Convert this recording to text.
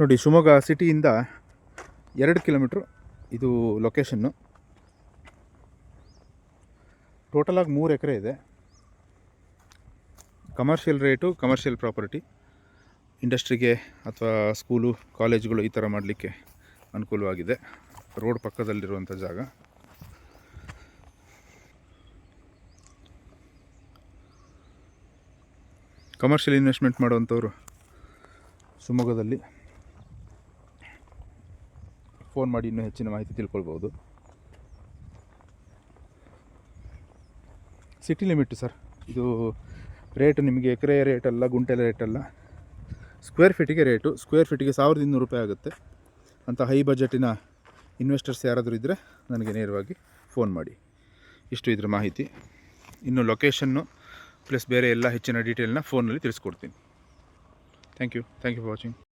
ನೋಡಿ, ಶಿವಮೊಗ್ಗ ಸಿಟಿಯಿಂದ ಎರಡು ಕಿಲೋಮೀಟ್ರ್ ಇದು ಲೊಕೇಶನ್ನು ಟೋಟಲಾಗಿ ಮೂರು ಎಕರೆ ಇದೆ. ಕಮರ್ಷಿಯಲ್ ರೇಟು ಕಮರ್ಷಿಯಲ್ ಪ್ರಾಪರ್ಟಿ ಇಂಡಸ್ಟ್ರಿಗೆ ಅಥವಾ ಸ್ಕೂಲು ಕಾಲೇಜುಗಳು ಈ ಥರ ಮಾಡಲಿಕ್ಕೆ ಅನುಕೂಲವಾಗಿದೆ. ರೋಡ್ ಪಕ್ಕದಲ್ಲಿರುವಂಥ ಜಾಗ. ಕಮರ್ಷಿಯಲ್ ಇನ್ವೆಸ್ಟ್ಮೆಂಟ್ ಮಾಡುವಂಥವ್ರು ಶಿವಮೊಗ್ಗದಲ್ಲಿ. ಫೋನ್ ಮಾಡಿ ಇನ್ನೂ ಹೆಚ್ಚಿನ ಮಾಹಿತಿ ತಿಳ್ಕೊಳ್ಬೋದು. ಸಿಟಿ ಲಿಮಿಟ್ ಸರ್, ಇದು ರೇಟ್ ನಿಮಗೆ ಎಕರೆ ರೇಟ್ ಅಲ್ಲ ಗುಂಟೆ ರೇಟ್ ಅಲ್ಲ. ಸ್ಕ್ವೇರ್ ಫೀಟಿಗೆ ರೇಟು ಸ್ಕ್ವೇರ್ ಫೀಟಿಗೆ ಸಾವಿರದ ಇನ್ನೂರು ರೂಪಾಯಿ ಆಗುತ್ತೆ. ಅಂತ ಹೈ ಬಜೆಟಿನ ಇನ್ವೆಸ್ಟರ್ಸ್ ಯಾರಾದರೂ ಇದ್ದರೆ ನನಗೆ ನೇರವಾಗಿ ಫೋನ್ ಮಾಡಿ. ಇಷ್ಟು ಇದ್ರ ಮಾಹಿತಿ. ಇನ್ನು ಲೊಕೇಶನ್ನು ಪ್ಲಸ್ ಬೇರೆ ಎಲ್ಲ ಹೆಚ್ಚಿನ ಡೀಟೇಲ್ನ ಫೋನಲ್ಲಿ ತಿಳಿಸ್ಕೊಡ್ತೀನಿ. Thank you thank you for watching